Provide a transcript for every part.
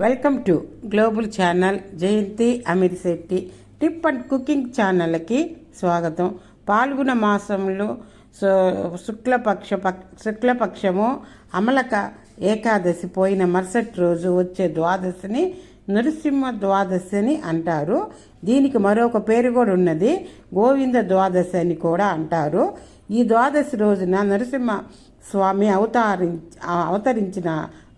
Welcome to global channel Jayanti Amir Shetty. Tip and cooking ఛానల్కి స్వాగతం. పాల్గొన మాసంలో శుక్లపక్ష శుక్లపక్షము అమలక ఏకాదశి పోయిన మరుసటి రోజు వచ్చే ద్వాదశిని నరసింహ ద్వాదశి అని అంటారు. దీనికి మరొక పేరు కూడా ఉన్నది గోవింద ద్వాదశి అని కూడా అంటారు. ఈ ద్వాదశి రోజున నరసింహ స్వామి అవతారి అవతరించిన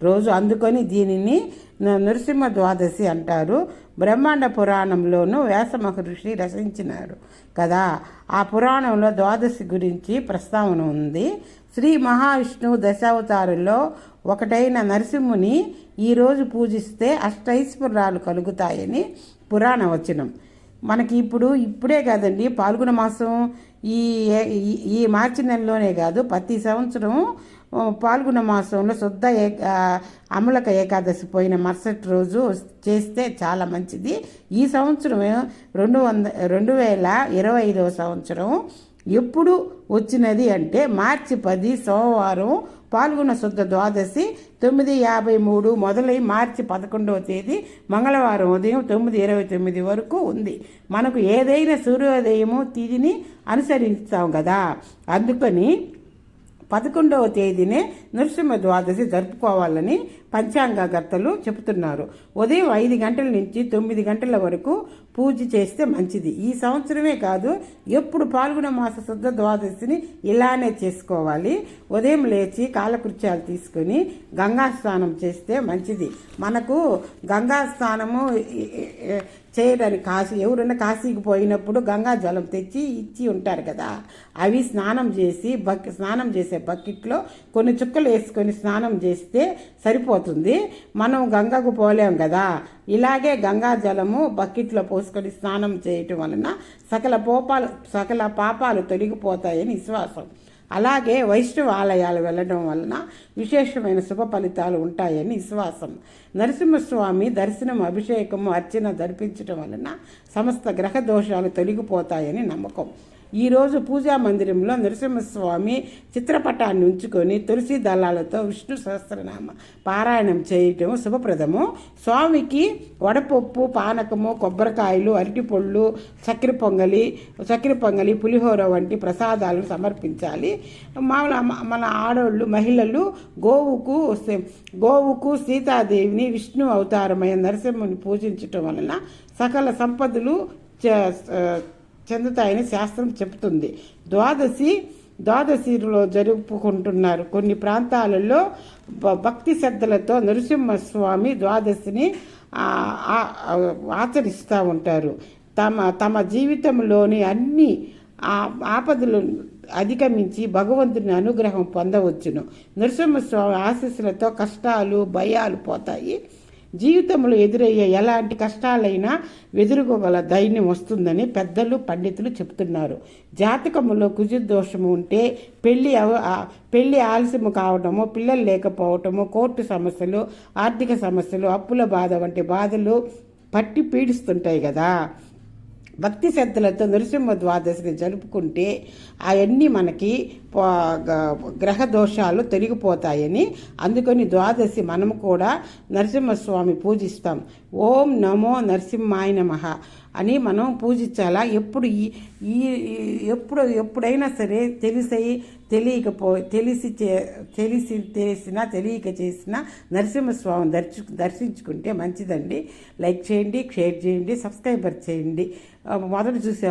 రోజు అందుకొని దీనిని నృసింహ నరసింహ ద్వాదశి అంటారు. బ్రహ్మాండ పురాణంలోనూ వ్యాస మహర్షి రచించినారు కదా. ఆ పురాణంలో ద్వాదశి గురించి ప్రస్తావన ఉంది. శ్రీ మహావిష్ణువు దశావతారుల్లో ఒకటైన నరసింహుని ఈరోజు పూజిస్తే అష్టైశ్వర్యాలు కలుగుతాయని పురాణ వచనం. మనకి ఇప్పుడు ఇప్పుడే కాదండి పాల్గొన మాసం ఈ ఈ- మార్చి నెలలోనే కాదు ప్రతి సంవత్సరం పాల్గొన మాసంలో శుద్ధ ఏ అమలక ఏకాదశి పోయిన మరుసటి రోజు చేస్తే చాలా మంచిది. ఈ సంవత్సరం రెండు వంద రెండు వేల ఇరవై ఐదవ సంవత్సరం ఎప్పుడు వచ్చినది అంటే మార్చి పది సోమవారం పాల్గొన శుద్ధ ద్వాదశి తొమ్మిది యాభై మూడు మొదలై మార్చి పదకొండవ తేదీ మంగళవారం ఉదయం తొమ్మిది ఇరవై తొమ్మిది వరకు ఉంది. మనకు ఏదైనా సూర్యోదయము తిథిని అనుసరిస్తాం కదా అందుకని పదకొండవ తేదీనే నృసింహ ద్వాదశి జరుపుకోవాలని పంచాంగకర్తలు చెబుతున్నారు. ఉదయం ఐదు గంటల నుంచి తొమ్మిది గంటల వరకు పూజ చేస్తే మంచిది. ఈ సంవత్సరమే కాదు ఎప్పుడు పాల్గొన మాస శుద్ధ ద్వాదశిని ఇలానే చేసుకోవాలి. ఉదయం లేచి కాలకృత్యాలు తీసుకొని గంగా స్నానం చేస్తే మంచిది. మనకు గంగా స్నానము చేయడానికి కాశీ ఎవరైనా కాశీకి పోయినప్పుడు గంగా జలం తెచ్చి ఇచ్చి ఉంటారు కదా. అవి స్నానం చేసి భక్తి స్నానం చేసే బకెట్లో కొన్ని చుక్కలు వేసుకొని స్నానం చేస్తే సరిపోతుంది. మనం గంగకు పోలేం కదా. ఇలాగే గంగా జలము బకెట్లో పోసుకొని స్నానం చేయటం వలన సకల పోపాలు సకల పాపాలు తొలగిపోతాయని విశ్వాసం. అలాగే వైష్ణవ ఆలయాలు వెళ్ళడం వలన విశేషమైన శుభ ఫలితాలు ఉంటాయని విశ్వాసం. నరసింహస్వామి దర్శనం అభిషేకము అర్చన జరిపించడం వలన సమస్త గ్రహ దోషాలు తొలగిపోతాయని నమ్మకం. ఈరోజు పూజా మందిరంలో నరసింహస్వామి చిత్రపటాన్ని ఉంచుకొని తులసి దళాలతో విష్ణు సహస్రనామ పారాయణం చేయటం శుభప్రదము. స్వామికి వడపప్పు పానకము కొబ్బరికాయలు అరటిపళ్ళు చక్కెర పొంగలి చక్కెర పొంగలి పులిహోర వంటి ప్రసాదాలను సమర్పించాలి. మామూలు మన ఆడవాళ్ళు మహిళలు గోవుకు సే- గోవుకు సీతాదేవిని విష్ణు అవతారమైన నరసింహుని పూజించటం వలన సకల సంపదలు చెందుతాయని శాస్త్రం చెబుతుంది. ద్వాదశి ద్వాదశిలో జరుపుకుంటున్నారు. కొన్ని ప్రాంతాలలో భక్తి శ్రద్ధలతో నరసింహస్వామి ద్వాదశిని ఆచరిస్తూ ఉంటారు. తమ తమ జీవితంలోని అన్ని ఆపదలు అధిగమించి భగవంతుని అనుగ్రహం పొందవచ్చును. నరసింహస్వామి ఆశీస్సులతో కష్టాలు భయాలు పోతాయి. జీవితంలో ఎదురయ్యే ఎలాంటి కష్టాలైనా ఎదుర్కోగల ధైర్యం వస్తుందని పెద్దలు పండితులు చెప్తున్నారు జాతకములో కుజదోషము ఉంటే పెళ్ళి అవ- పెళ్ళి ఆలస్యము కావడము పిల్లలు లేకపోవటము కోర్టు సమస్యలు ఆర్థిక సమస్యలు అప్పుల బాధ వంటి బాధలు పట్టి పీడిస్తుంటాయి కదా. భక్తి శ్రద్ధలతో నరసింహ ద్వాదశిని జరుపుకుంటే అవన్నీ మనకి గ్రహ దోషాలు తొలగిపోతాయని అందుకని ద్వాదశి మనము కూడా నరసింహస్వామి పూజిస్తాం. ఓం నమో నరసింహాయ నమః. అని మనం పూజించాలా? ఎప్పుడు ఈ ఈ ఎప్పుడు ఎప్పుడైనా సరే తెలిసి తెలియకపో తెలిసి చే తెలిసి చేసినా తెలియక చేసినా నరసింహస్వామిని దర్శి దర్శించుకుంటే మంచిదండి. లైక్ చేయండి షేర్ చేయండి సబ్స్క్రైబర్ చేయండి. మొదలు చూసే